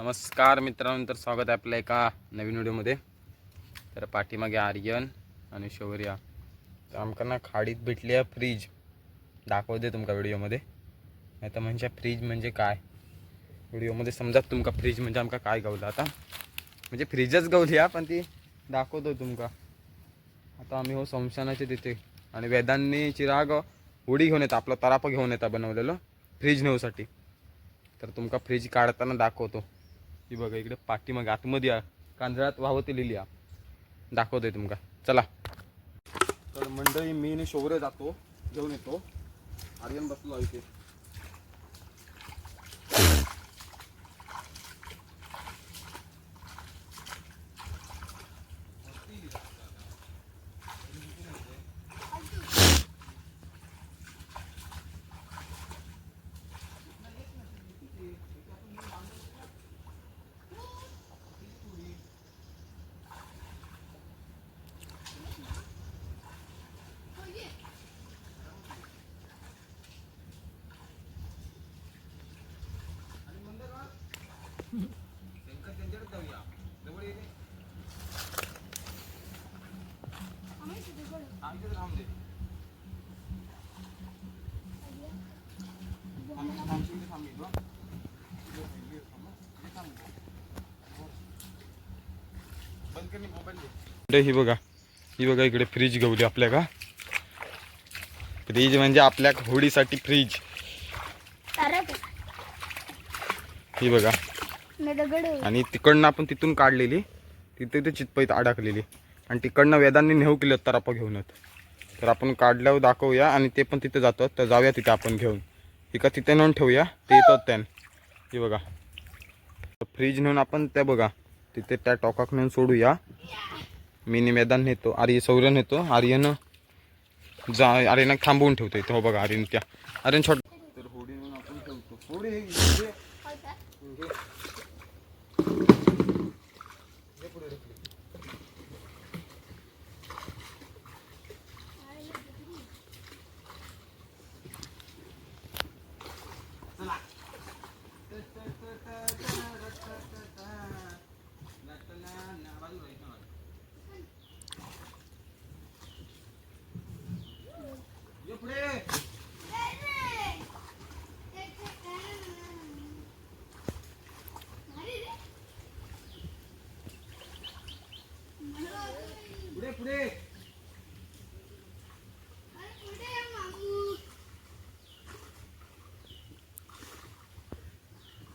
नमस्कार मित्रांनो तर स्वागत आहे आपल्या एका नवीन व्हिडिओमध्ये. तर पाठीमागे आर्यन आणि शौर्या. तर आमकांना खाडीत भेटली आहे फ्रीज. दाखवते तुमका व्हिडिओमध्ये. नाही तर म्हणजे फ्रीज म्हणजे काय? व्हिडिओमध्ये समजा तुमका फ्रीज म्हणजे आमका काय गावलं. आता म्हणजे फ्रीजच गवली हा पण ती दाखवतो तुमका. आता आम्ही हो संशनाचे तिथे आणि वेदांनी चिराग उडी घेऊन येतात आपला तराप घेऊन येतात बनवलेलं फ्रीज नेऊसाठी. तर तुमका फ्रीज काढताना दाखवतो. ही बघा इकडे पाठीमागे आतमध्ये कांजळात वाहवते लिहिली आहे. दाखवतोय तुमका चला. तर मंडळी मी आणि जातो घेऊन येतो. आर्यन बसलो इथे इकडे ही बघा. ही बघा इकडे फ्रीज घेऊली आपल्या का फ्रीज म्हणजे आपल्या होडीसाठी फ्रीज ही बघा. आणि तिकडनं आपण तिथून काढलेली. तिथे ते चितपैत अडकलेली. आणि तिकडनं वेदांनी नेऊ केली तर आपण घेऊनच तर आपण काढल्यावर दाखवूया आणि ते पण तिथे जातात. तर जाऊया तिथे आपण घेऊन. एका तिथे नेऊन ठेवूया. ते येतात त्यान. हे बघा. फ्रीज नेऊन आपण त्या बघा. तिथे त्या टॉकाक नेऊन सोडूया. मिनी मैदान नेतो आर्य सौर्य नेतो आर्यन जा आर्यन थांबवून ठेवतो इथं. हो बघा आर्यन त्या आर्यन छोट तर होडी नेऊन आपण ठेवतो. होडी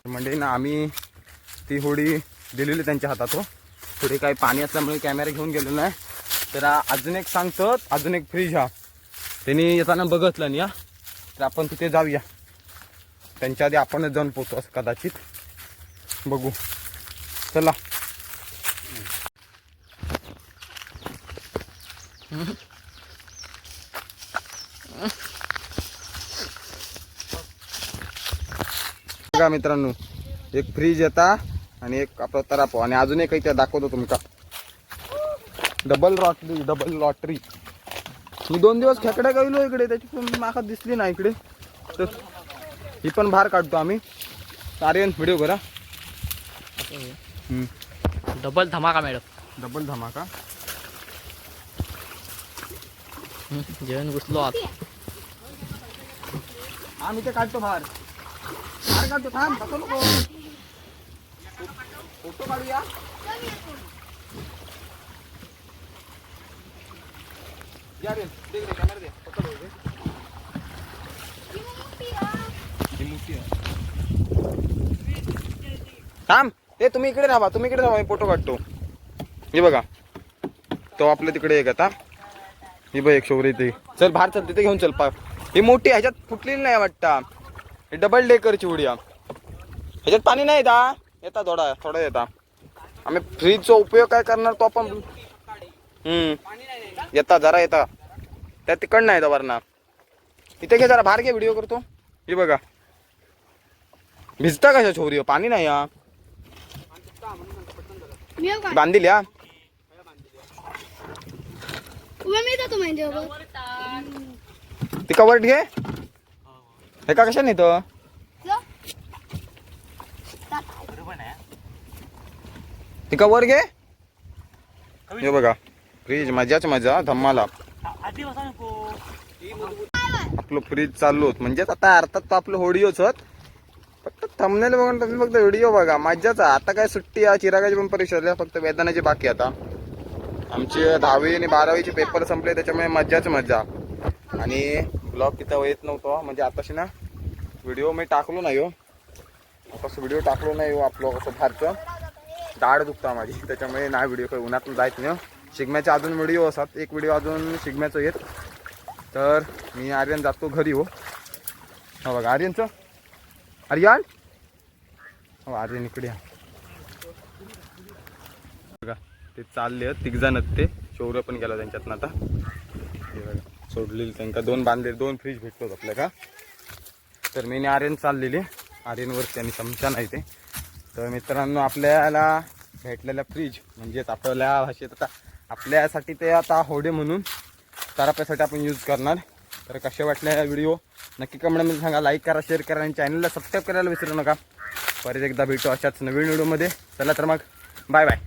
म्हणजे ना आम्ही ती होडी दिलेली त्यांच्या हातात हो थोडी काही पाणी असल्यामुळे कॅमेरा घेऊन गेलो नाही. तर अजून एक सांगतो अजून एक फ्रीज हा. त्यांनी येताना बघितलं नाही या तर आपण तिथे जाऊया. त्यांच्या आधी आपणच जाऊन पोचू असं कदाचित. बघू. चला. बघा मित्रांनो एक फ्रीज येता आणि एक आपला तरापो. आणि अजून एक इथे दाखवतो तुमका डबल लॉटरी डबल लॉटरी मी दोन दिवस खेकडे गेलो इकडे त्याची पण माका दिसली ना इकडे. तर ही पण बाहेर काढतो आम्ही. आर्यन व्हिडिओ करा. डबल धमाका मॅडम डबल धमाका. जेवण घुसलो आत. आम्ही ते काढतो बाहेर. थांब. कसं नको फोटो काढूया या रे, दे. पकड ही मोठी आहे. थांब ए तुम्ही इकडे राहा तुम्ही इकडे राहा मी फोटो काढतो. हे बघा. तो आपल्या तिकडे एक आता. ही बघ एक शोभरी ते चल बाहेर चल तिथे घेऊन चल पा. ही मोठी ह्याच्यात फुटलेली नाही वाटतं. ही डबल डेकरची उडी. ह्याच्यात पाणी नाही येता येता थोडा थोडा येता. आम्ही फ्रीजचा उपयोग काय करणार तो आपण हम्म. येता जरा येता. त्या तिकडनं येतं वरना. इथे घे जरा बाहेर घे व्हिडिओ करतो. हे बघा. भिजता कशा छोरी पाणी नाही हा? मी येऊ का? बांधील या ती कवर्ट घे. हे का कशा नेतं जा. एका वर घे? हे बघा फ्रीज मजाच मजा धम्माला. आपलं फ्रीज चालू होत. म्हणजेच आता अर्थात तर आपलं होडिओच होत. फक्त थंबनेल बघून तुम्ही फक्त व्हिडिओ बघा. मज्जाच आहे. आता काय सुट्टी आहे चिरागाची पण परीक्षा झाली फक्त वेदनाची बाकी आता. आमची दहावी आणि बारावीचे पेपर संपले त्याच्यामुळे मज्जाच मज्जा. आणि ब्लॉग तिथं येत नव्हतं म्हणजे आताशी ना व्हिडिओ मी टाकलो नाही हो. तसं व्हिडिओ टाकलो नाही हो आपलं कसं फारचं दाढ दुखता माझी त्याच्यामुळे नाही व्हिडिओ काही उन्हातून जायचं नाही हो. शिगम्याचे अजून व्हिडिओ असतात एक व्हिडिओ अजून शिगम्याचं येत. तर मी आर्यन जातो घरी हो. हा बघा आर्यनचं. आर्यन? हो आर्यन इकडे या. बघा ते चालले आहेत तिघ जण आहेत ते. शौर्य पण गेला त्यांच्यातनं आता. हे बघा. सोडलेली त्यांका दोन बांधले दोन फ्रीज भेटतो आपल्या का तर मी आर्यन चाललेली. आर्यनवरती आणि चमचा नाही ते. तर मित्रांनो आपल्याला भेटलेला फ्रीज म्हणजेच आपल्या भाषेत आता आपल्यासाठी ते आता होडे म्हणून ताराप्यासाठी आपण यूज करणार. तर कसे वाटले व्हिडिओ नक्की कमेंटमध्ये सांगा. लाईक करा शेअर करा आणि चॅनलला सबस्क्राईब करायला विसरू नका. परत एकदा भेटू अशाच नवीन व्हिडिओमध्ये चला तर मग बाय बाय